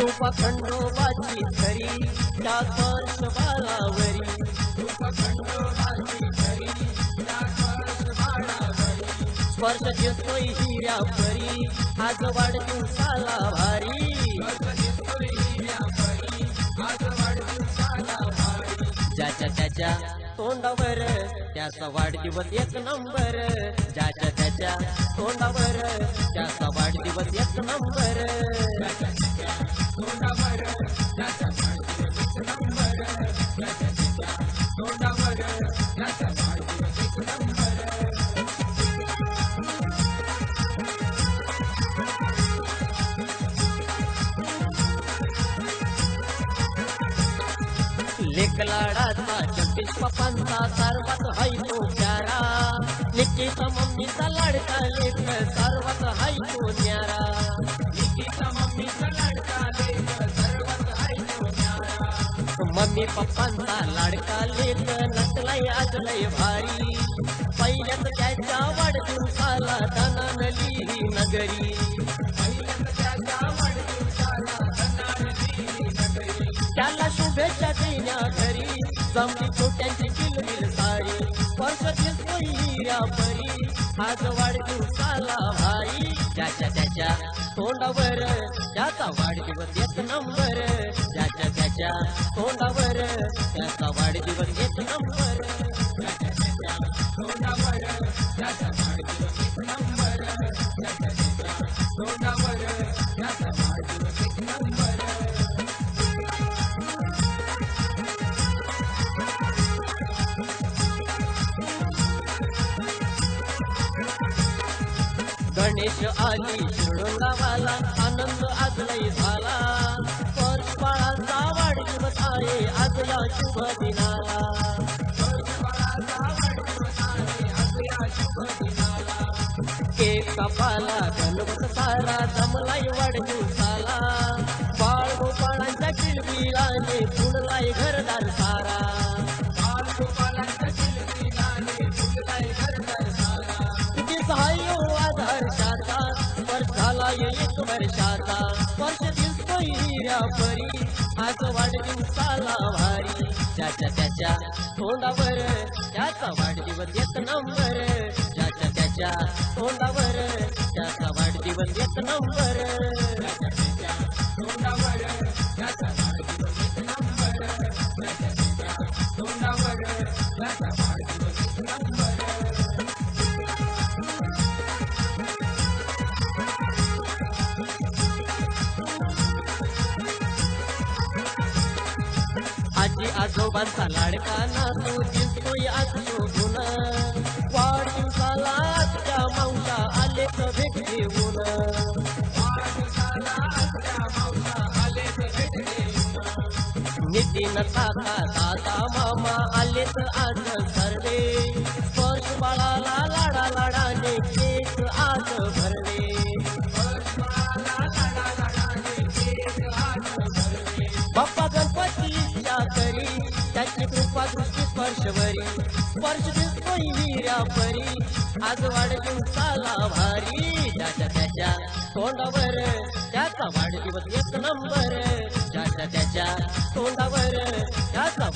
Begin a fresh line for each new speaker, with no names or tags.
कृपा खंडोबाची खरी स्पर्श बाळावरी स्पर्श दिसतोय हिऱ्या परी आज वाढदिवसाला भारी. ज्याच्या त्याच्या तोंडावर त्याचा वाढदिवस एक नंबर. ज्याच्या त्याच्या तोंडावर त्याचा वाढदिवस एक नंबर. लेख लाडाचा जगदीश पप्पांचा सर्वात तो तो तो मम्मी पप्पांचा लाडका लेख नसलाय आज लय भारी पहिल्याच त्याच्या त्याला शुभेच्छा देण्या घरी. जमली छोट्यांची किलबिल साडी वर्षातील दिसतोय हिऱ्या परी आज वाढदिवसाला भाई त्याच्या त्याच्या तोंडावर त्याचा वाढदिवस एक नंबर. त्याच्या त्याच्या तोंडावर त्याचा वाढदिवस एक गणेश आली शिरडून गावाला आनंद आज लई झाला. पण बाळाचा वाढदिवस आहे आजला शुभ दिनाला. केक कपाला गणपत सारा जमलाई वाढदिवस. एक वर्षाचा. स्पर्श दिसतो हिऱ्या परी. आज वाढदिवसाला भारी ज्याच्या त्याच्या तोंडावर त्याचा वाढदिवस येत नंबर. ज्याच्या त्याच्या तोंडावर त्याचा वाढदिवस येत नंबर. आजी आजोबांचा लाडका नातू दिसतोय आज शोभून वाढदिवसाला आजच्या मावशा आले तर भेट घेऊन. नितीन काका दादा मामा आले तर आज सर्वे. स्पर्श बाळाला लाडा लाडाने त्याची कृपा दृष्टी स्पर्शवरी स्पर्श दिसतोय हिऱ्या परी. आज वाढदिवसाला भारी. ज्याच्या त्याच्या तोंडावर त्याचा वाढदिवस एक नंबर. ज्याच्या त्याच्या तोंडावर त्याचा